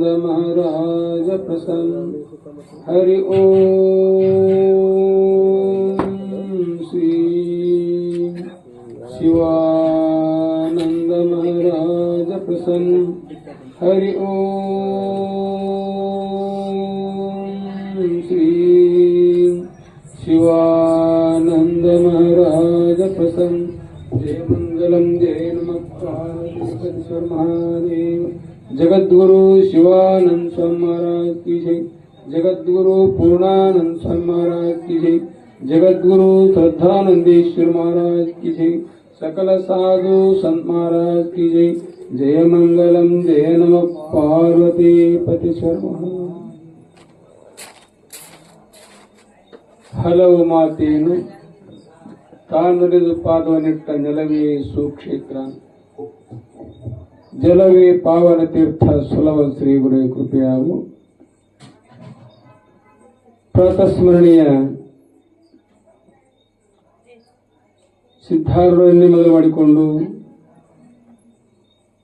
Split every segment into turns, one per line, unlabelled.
नंद महाराज प्रसन्न हरि ओ श्री शिवानंद महाराज प्रसन्न हरि ओ श्री शिवानंद महाराज प्रसन्न जय मंगलम जय नम। पार्वती महाराज జగద్గురు శివానంద స్వామి కి జై. జగద్గురు పూర్ణానంద స్వామి కి జై. జగద్గురు శ్రద్ధానందేశ్వర మహారాజ్కి జై. సకల సాధు సంత మహారాజ్కి జై. జయ మంగళం జయ నమ పార్వతీ పతి శర్మ. ಹಲವು ಮಾತೇನು ತಾನುರಿದು ಪಾದವನಿಟ್ಟ ನೆಲವೇ ಸುಕ್ಷೇತ್ರ ಜಲವೇ ಪಾವನ ತೀರ್ಥ ಸುಲಭ ಶ್ರೀ ಗುರು ಕೃಪೆಯಾಗು ಪ್ರಾತಸ್ಮರಣೀಯ ಸಿದ್ಧಾರೂಢರಲ್ಲಿ ಮೊದಲು ಮಾಡಿಕೊಂಡು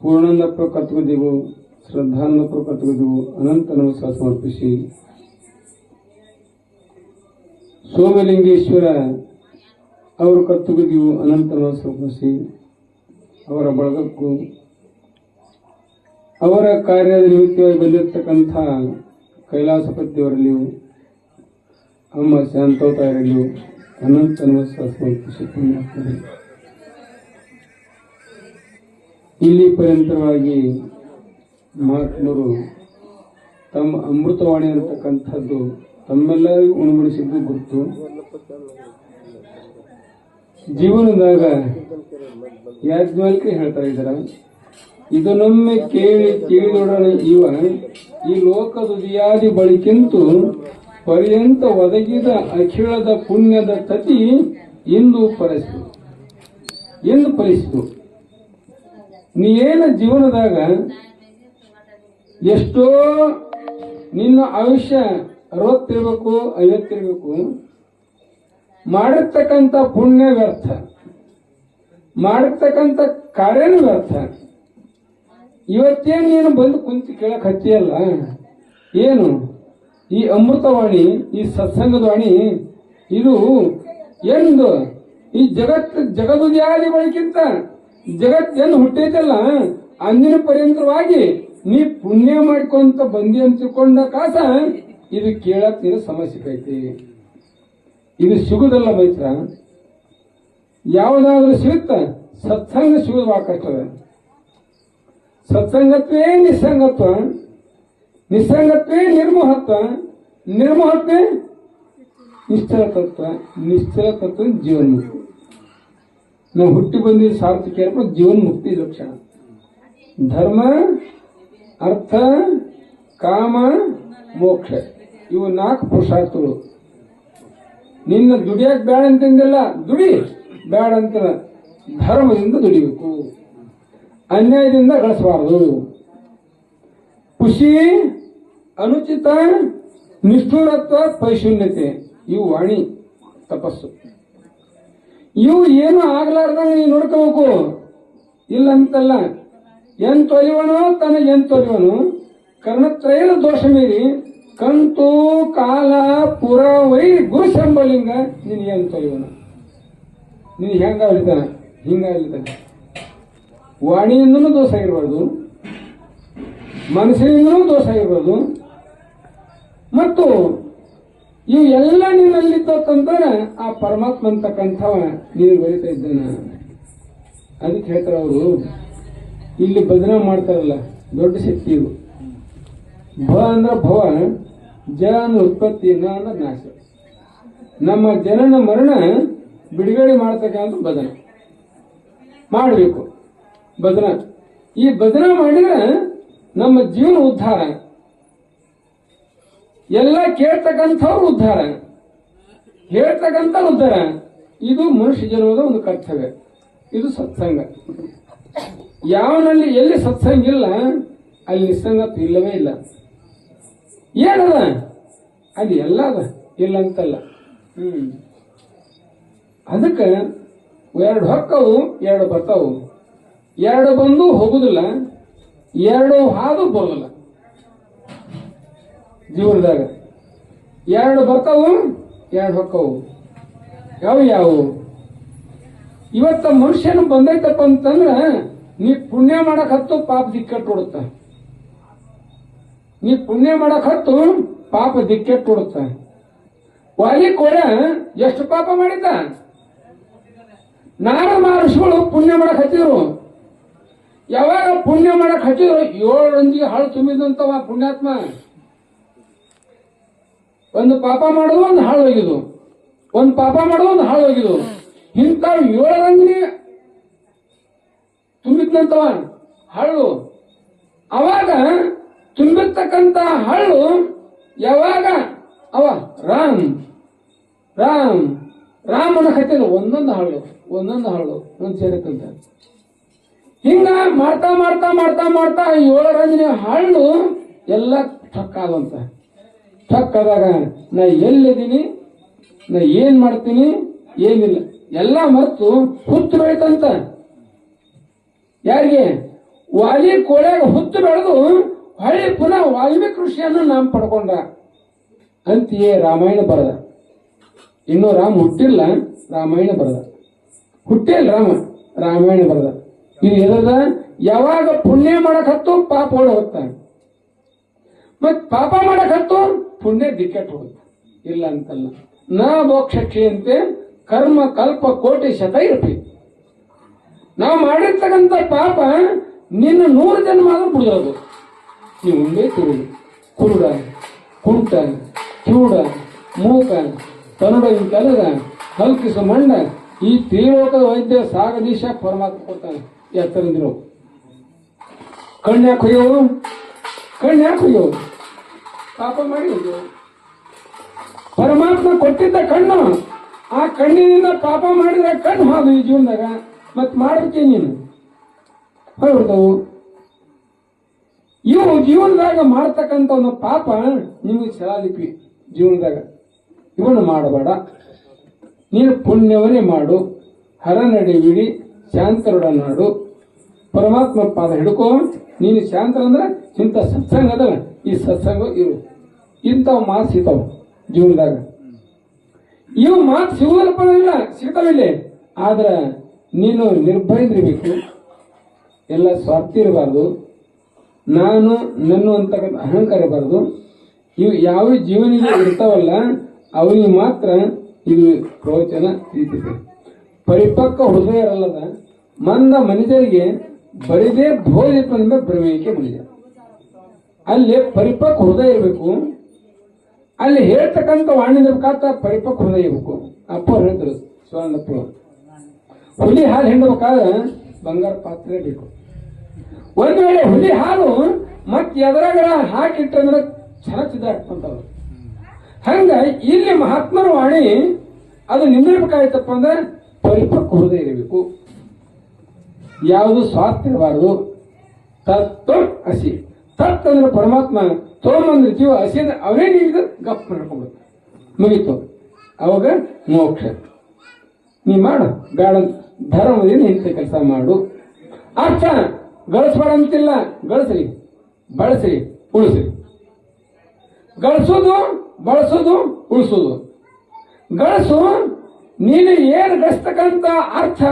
ಪೂರ್ಣಾನಂದಪುರ ಕರ್ತುಗುದಿವು ಶ್ರದ್ಧಾನಂದಪುರ ಕರ್ತುಗುದಿವು ಅನಂತ ನಮಸ್ಕಾರ ಸಮರ್ಪಿಸಿ ಸೋಮಲಿಂಗೇಶ್ವರ ಅವರು ಕತ್ತುಗಿದ್ದೆವು ಅನಂತ ನಮಸ್ಕಾರ ಸಮರ್ಪಿಸಿ ಅವರ ಬಳಗಕ್ಕೂ ಅವರ ಕಾರ್ಯದ ನಿಮಿತ್ತವಾಗಿ ಬಂದಿರತಕ್ಕಂಥ ಕೈಲಾಸಪತಿಯವರಲ್ಲಿಯೂ ಅಮ್ಮ ಶಾಂತೋತಾಯರಲ್ಲಿಯೂ ಅನಂತ ಪುಣ್ಯಾತ್ಮರೇ. ಇಲ್ಲಿ ಪರ್ಯಂತರವಾಗಿ ಮಹಾತ್ಮರು ತಮ್ಮ ಅಮೃತವಾಣಿ ಅಂತಕ್ಕಂಥದ್ದು ತಮ್ಮೆಲ್ಲರಿಗೂ ಉಣಬಡಿಸಿದ್ದು ಗೊತ್ತು ಜೀವನದಾಗ ಯಾಜ್ಞವಲ್ಕೆ ಹೇಳ್ತಾ ಇದ್ದಾರ ಇದನ್ನೊಮ್ಮೆ ಕೇಳಿ ತಿಳಿದೊಡನೆ ಇವ ಈ ಲೋಕದುದಿಯಾದಿ ಬಳಿಕಿಂತು ಪರ್ಯಂತ ಒದಗಿದ ಅಖಿಳದ ಪುಣ್ಯದ ತತಿ ಇಂದು ಪರಿಸ್ತು ಎಂದು ಪರಿಸ್ತು ನೀ ಏನ ಜೀವನದಾಗ ಎಷ್ಟೋ ನಿನ್ನ ಆಯುಷ್ಯ ಅರವತ್ತಿರ್ಬೇಕು, ಐವತ್ತಿರ್ಬೇಕು, ಮಾಡಿರ್ತಕ್ಕಂಥ ಪುಣ್ಯ ವ್ಯರ್ಥ, ಮಾಡಿರ್ತಕ್ಕಂಥ ಕಾರ್ಯನೂ ವ್ಯರ್ಥ. ಇವತ್ತೇನು ನೀನು ಬಂದು ಕುಂತು ಕೇಳಕ್ ಹತ್ತಿಯಲ್ಲ ಏನು? ಈ ಅಮೃತವಾಣಿ, ಈ ಸತ್ಸಂಗದ ವಾಣಿ ಇದು ಎಂದು ಈ ಜಗತ್ ಜಗದುದ್ಯಾದಿ ಬಳಿಕಿಂತ ಎಂದು ಹುಟ್ಟೈತಲ್ಲ? ಅಂದಿನ ಪರ್ಯಂತರವಾಗಿ ನೀ ಪುಣ್ಯ ಮಾಡ್ಕೊಂತ ಬಂದಿ ಅಂತ ತಿಳ್ಕೊಂಡ ಕಾಸ ಇದು ಕೇಳಕ್ ನೀನು ಸಮಸ್ಯೆ ಕೈತಿ. ಇದು ಸಿಗುದಲ್ಲ ಮೈತ್ರ? ಯಾವುದಾದ್ರೂ ಸಿಗುತ್ತ? ಸತ್ಸಂಗ ಸಿಗುದು ಬಹಳ ಕಷ್ಟದ ಸತ್ಸಂಗತ್ವೇ ನಿಸ್ಸಂಗತ್ವ, ನಿಸ್ಸಂಗತ್ವೇ ನಿರ್ಮೋಹತ್ವ, ನಿರ್ಮೋಹತ್ವೇ ನಿಶ್ಚಲ ತತ್ವ ನಿಶ್ಚಲ ತತ್ವ ಜೀವನ್ ಮುಕ್ತಿ ನಾವು ಹುಟ್ಟಿ ಬಂದಿದ್ದ ಸಾರ್ಥಕ ಜೀವನ್ ಮುಕ್ತಿ ಲಕ್ಷಣ. ಧರ್ಮ, ಅರ್ಥ, ಕಾಮ, ಮೋಕ್ಷ. ಇವು ನಾಲ್ಕು ಪುರುಷಾರ್ಥಗಳು. ನಿನ್ನ ದುಡಿಯಕ್ ಬೇಡ ಅಂತಂದಿಲ್ಲ ದುಡಿ. ಬೇಡ ಅಂತ ಧರ್ಮದಿಂದ ದುಡಿಬೇಕು. ಅನ್ಯಾಯದಿಂದ ಗಳಿಸಬಾರದು. ಖುಷಿ, ಅನುಚಿತ, ನಿಷ್ಠುರತ್ವ ಪೈಶೂನ್ಯತೆ ಇವು ವಾಣಿ, ತಪಸ್ಸು. ಇವು ಏನು ಆಗ್ಲಾರ್ದ ನೀವು ನೋಡ್ಕೋಬೇಕು. ಇಲ್ಲ ಅಂತಲ್ಲ ಎಂತೊಲಿವನು ತನಗೆ ಎಂತೊಲಿವನು ಕರ್ಣತ್ರಯದ ದೋಷ ಮೀರಿ ಕಂತು, ಕಾಲ, ಪುರ, ವೈ ಗುರು ಶಂಬಲಿಂಗ ನೀನು ಎಂತೊಲಿವನು ನೀನು ಹೆಂಗ ಹೇಳ್ತಾನೆ ಹಿಂಗ ಹೇಳ್ತಾನೆ ವಾಣಿಯಿಂದನೂ ದೋಷ ಆಗಿರ್ಬಾರ್ದು ಮನಸ್ಸಿನಿಂದನೂ ದೋಷ ಆಗಿರ್ಬಾರ್ದು ಮತ್ತು ಇವು ಎಲ್ಲ ನಿನ್ನಲ್ಲಿತ್ತಂದ್ರೆ ಆ ಪರಮಾತ್ಮ ಅಂತಕ್ಕಂಥವ ನೀನು ಬರಿತಾ ಇದ್ದಾನ. ಅದಕ್ಕೆ ಹೇಳ್ತಾರೆ ಅವರು, ಇಲ್ಲಿ ಬದನಾಮ್ ಮಾಡ್ತಾರಲ್ಲ, ದೊಡ್ಡ ಶಕ್ತಿ ಇವು ಭ ಅಂದ್ರೆ ಭವ, ಜ ಅಂದ್ರೆ ಉತ್ಪತ್ತಿ, ನ ಅಂದ್ರೆ ನಾಶ. ನಮ್ಮ ಜನನ ಮರಣ ಬಿಡುಗಡೆ ಮಾಡ್ತಕ್ಕಂಥ ಬದನ ಮಾಡಬೇಕು. ಬದನ ಈ ಬದನ ಮಾಡಿದ್ರೆ ನಮ್ಮ ಜೀವನ ಉದ್ಧಾರ. ಎಲ್ಲ ಕೇಳ್ತಕ್ಕಂಥವ್ರು ಉದ್ಧಾರ. ಹೇಳ್ತಕ್ಕಂಥ ಉದ್ಧಾರ. ಇದು ಮನುಷ್ಯ ಜನ್ಮದ ಒಂದು ಕರ್ತವ್ಯ. ಇದು ಸತ್ಸಂಗ. ಯಾವನಲ್ಲಿ ಎಲ್ಲಿ ಸತ್ಸಂಗ ಇಲ್ಲ, ಅಲ್ಲಿ ನಿಸ್ಸಂಗ ಇಲ್ಲವೇ ಇಲ್ಲ. ಏನದ? ಅದು ಎಲ್ಲ ಅದ ಇಲ್ಲ ಅಂತಲ್ಲ ಹ್ಮ್. ಅದಕ್ಕೆ ಎರಡು ಹೊಕ್ಕವು, ಎರಡು ಬರ್ತಾವು. ಎರಡು ಬಂದು ಹೋಗುದಿಲ್ಲ, ಎರಡು ಹಾದು ಬರುದಿಲ್ಲ. ಜೀವನದಾಗ ಎರಡು ಬರ್ತಾವು, ಎರಡು ಹೊಕ್ಕವು. ಯಾವ ಯಾವ ಇವತ್ತ ಮನುಷ್ಯನ ಬಂದೈತಪ್ಪ ಅಂತಂದ್ರ ನೀ ಪುಣ್ಯ ಮಾಡಕ್ ಹತ್ತು, ಪಾಪ ದಿಕ್ಕೆಟ್ಟುಡುತ್ತ ನೀ ಪುಣ್ಯ ಮಾಡಕ್ ಹತ್ತು, ಪಾಪ ದಿಕ್ಕೆಟ್ಟುಡುತ್ತ ವಾಲಿ ಕೋರ ಎಷ್ಟು ಪಾಪ ಮಾಡಿದ್ದ? ನಾರ ಮಹರ್ಷಿಗಳು ಪುಣ್ಯ ಮಾಡಕ್ ಹಚ್ಚಿದ್ರು ಯಾವಾಗ ಪುಣ್ಯ ಮಾಡಕ್ ಹಚ್ಚಿದ್ರು ಏಳು ರಂಜಿಗೆ ಹಾಳು ತುಂಬಿದಂತವ ಪುಣ್ಯಾತ್ಮ. ಒಂದು ಪಾಪ ಮಾಡೋದು, ಒಂದು ಹಾಳು ಹೋಗಿದ್ದು ಒಂದು ಪಾಪ ಮಾಡೋದು, ಒಂದು ಹಾಳು ಹೋಗಿದ್ದು ಇಂಥ ಏಳು ರಂಜಿಗೆ ತುಂಬಿದ್ನಂತವ ಹಳ್ಳು ಅವಾಗ ತುಂಬಿರ್ತಕ್ಕಂತ ಹಳ್ಳು ಯಾವಾಗ? ಅವ ರಾಮ್. ರಾಮ್. ರಾಮನ ಕಥೆ ಒಂದೊಂದು ಹಳ್ಳು ಒಂದೊಂದು ಹಳ್ಳು ಒಂದು ಸೇರಕ್ಕಂತ ಹಿಂಗ ಮಾಡ್ತಾ ಮಾಡ್ತಾ ಮಾಡ್ತಾ ಮಾಡ್ತಾ ಏಳರಂಜನೆ ಹಳ್ಳು ಎಲ್ಲ ಠಕ್ಕಾದಂತ ಠಕ್ಕಾದಾಗ ನಾ ಎಲ್ಲಿದ್ದೀನಿ? ನಾ ಏನ್ ಮಾಡ್ತೀನಿ? ಏನಿಲ್ಲ. ಎಲ್ಲ ಮರ್ತು ಹುತ್ತು ಬೆಳಿತಂತ. ಯಾರಿಗೆ? ವಾಲಿ ಕೋಳ್ಯಾಗ ಹುತ್ತು ಬೆಳೆದು ಹಳ್ಳಿ ಪುನಃ ವಾಲ್ಮೀಕಿ ಕೃಷಿಯನ್ನು ನಾಮ ಪಡ್ಕೊಂಡ. ಅಂತೆಯೇ ರಾಮಾಯಣ ಬರದ. ಇನ್ನು ರಾಮ ಹುಟ್ಟಿಲ್ಲ, ರಾಮಾಯಣ ಬರದ. ಹುಟ್ಟಿಲ್ಲ ರಾಮ, ರಾಮಾಯಣ ಬರದ. ಇದು ಎದದ ಯಾವಾಗ ಪುಣ್ಯ ಮಾಡಕ್ ಹತ್ತು ಪಾಪ ಒಳ ಹೋಗ್ತಾನೆ. ಮತ್ ಪಾಪ ಮಾಡಕ್ ಹತ್ತು ಪುಣ್ಯ ದಿಕ್ಕೆಟ್ ಹೋಗುತ್ತೆ. ಇಲ್ಲ ಅಂತಲ್ಲ. ನ ಮೋಕ್ಷಕ್ಷೆಯಂತೆ ಕರ್ಮ ಕಲ್ಪ ಕೋಟಿ ಶತ ಇರ್ತಿ. ನಾವು ಮಾಡಿರ್ತಕ್ಕಂಥ ಪಾಪ ನಿನ್ನ ನೂರು ಜನ್ಮ ಆದ್ರೂ ಬಿಡೋದು ನೀವು ಉಂಡೇ ತಿರುಳು ಕುರುಡ, ಕುಂಟ ಕಿವುಡ ಮೂಕ ತನುಡ ಕೆಲಗ, ಹಲ್ಕಿಸ ಮಣ್ಣ, ಈ ತ್ರಿಲೋಕದ ವೈದ್ಯ ಸಾಗದೀಶ ಪರಮಾತ್ಮ ಕೊಡ್ತಾನೆ. ಎತ್ತರಂದಿರೋ ಕಣ್ಯಾಕ್ ಹೊಯ್ಯವು ಕಣ್ಯಾಕ್ ಹೊಯ್ಯವು ಪಾಪ ಮಾಡಿ ಪರಮಾತ್ಮ ಕೊಟ್ಟಿದ್ದ ಕಣ್ಣು, ಆ ಕಣ್ಣಿನಿಂದ ಪಾಪ ಮಾಡಿದ್ರೆ ಕಣ್ಣು ಹಾದು ಈ ಜೀವನದಾಗ. ಮತ್ ಮಾಡ್ಬೇಕೆ ನೀನು. ಹೊರಡ್ದವು ಇವು ಜೀವನದಾಗ ಮಾಡ್ತಕ್ಕಂಥ ಒಂದು ಪಾಪ ನಿಮಗೆ ಸೆಳಲಿಕ್ವಿ ಜೀವನದಾಗ. ಇವನು ಮಾಡಬೇಡ. ನೀನು ಪುಣ್ಯವನ್ನೇ ಮಾಡು. ಹರ ನಡೆವಿಡಿ ಶಾಂತರೊಡನಾಡು. ಪರಮಾತ್ಮ ಪಾದ ಹಿಡ್ಕೋ. ನೀನು ಶಾಂತರ ಅಂದ್ರೆ ಇಂಥ ಸತ್ಸಂಗ ಅದಲ್ಲ ಈ ಸತ್ಸಂಗ ಇರು. ಇಂಥವು ಮಾತು ಸಿಗ್ತಾವ ಜೀವನದಾಗ. ಇವು ಮಾತು ಸಿಗುವುದಪ್ಪ ಇಲ್ಲ. ಸಿಗ್ತಾವಿಲ್ಲಿ ಆದ್ರೆ ನೀನು ನಿರ್ಭಯದಿರ್ಬೇಕು ಎಲ್ಲ ಸ್ವಾರ್ಥಿ ಇರಬಾರ್ದು. ನಾನು, ನನ್ನ ಅಂತಕ್ಕಂಥ ಅಹಂಕಾರ ಇರಬಾರ್ದು. ಇವು ಯಾವ ಜೀವನಿಗೆ ಇರ್ತಾವಲ್ಲ, ಅವನಿಗೆ ಮಾತ್ರ ಇದು ಪ್ರವಚನ ತಿಳಿತಿದೆ ಪರಿಪಕ್ವ ಹೃದಯ ಇರಲ್ಲದ ಮಂದ ಮನುಷ್ಯರಿಗೆ ಬರಿದೇ ಬೋಧಿಪದಿಂದ ಬ್ರಹ್ಮಿಕೆ ಬಂದಿದೆ ಅಲ್ಲಿ ಪರಿಪಕ್ವ ಹೃದಯ ಇರಬೇಕು. ಅಲ್ಲಿ ಹೇಳ್ತಕ್ಕಂಥ ವಾಣಿ ಬೇಕಾತ ಪರಿಪಕ್ವ ಹೃದಯ ಇರಬೇಕು. ಅಪ್ಪ ಹೇಳಿದ್ರು ಶಿವಾನಂದಪ್ಪರು ಹುಲಿ ಹಾಲು ಹಿಂಡಬೇಕಾದ್ರೆ ಬಂಗಾರ ಪಾತ್ರೆ ಬೇಕು. ಒಂದು ವೇಳೆ ಹುಲಿ ಹಾಲು ಮತ್ ಎದರಾಗರ ಹಾಕಿಟ್ಟಂದ್ರೆ ಚಲಚಿದ ಚಿದ್ದಾಡ್ಕೊಂತಾವ ಹಂಗ ಇಲ್ಲಿ ಮಹಾತ್ಮರ ವಾಣಿ ಅದು ನಿಂದಿರ್ಬೇಕಾಯ್ತಪ್ಪ ಅಂದ್ರೆ ಪರಿಪಕ್ವ ಹೃದಯ ಇರಬೇಕು. ಯಾವುದು ಸ್ವಾರ್ಥ ಇರಬಾರದು ತತ್ವ ಹಸಿ. ತತ್ ಅಂದ್ರೆ ಪರಮಾತ್ಮ ತೋಮಂದ್ರೆ ಜೀವ ಹಸಿ ಅಂದ್ರೆ ಅವನೇ ನೀಡಿದ ಗಪ್ ಮಾಡ್ಕೊಬಿಡುತ್ತೆ ಮುಗೀತು. ಅವಾಗ ಮೋಕ್ಷ. ನೀ ಮಾಡು. ಬೇಡ. ಧರ್ಮದಿಂದ ಇಂಥ ಕೆಲಸ ಮಾಡು. ಅರ್ಥ ಗಳಿಸ್ಬೇಡ ಅಂತಿಲ್ಲ. ಗಳಿಸ್ರಿ. ಬಳಸ್ರಿ. ಉಳಿಸ್ರಿ. ಗಳಿಸೋದು, ಬಳಸೋದು, ಉಳಿಸೋದು. ಗಳಿಸು ನೀನು ಏನು ಬೆಸ್ತಕ್ಕಂತ ಅರ್ಥ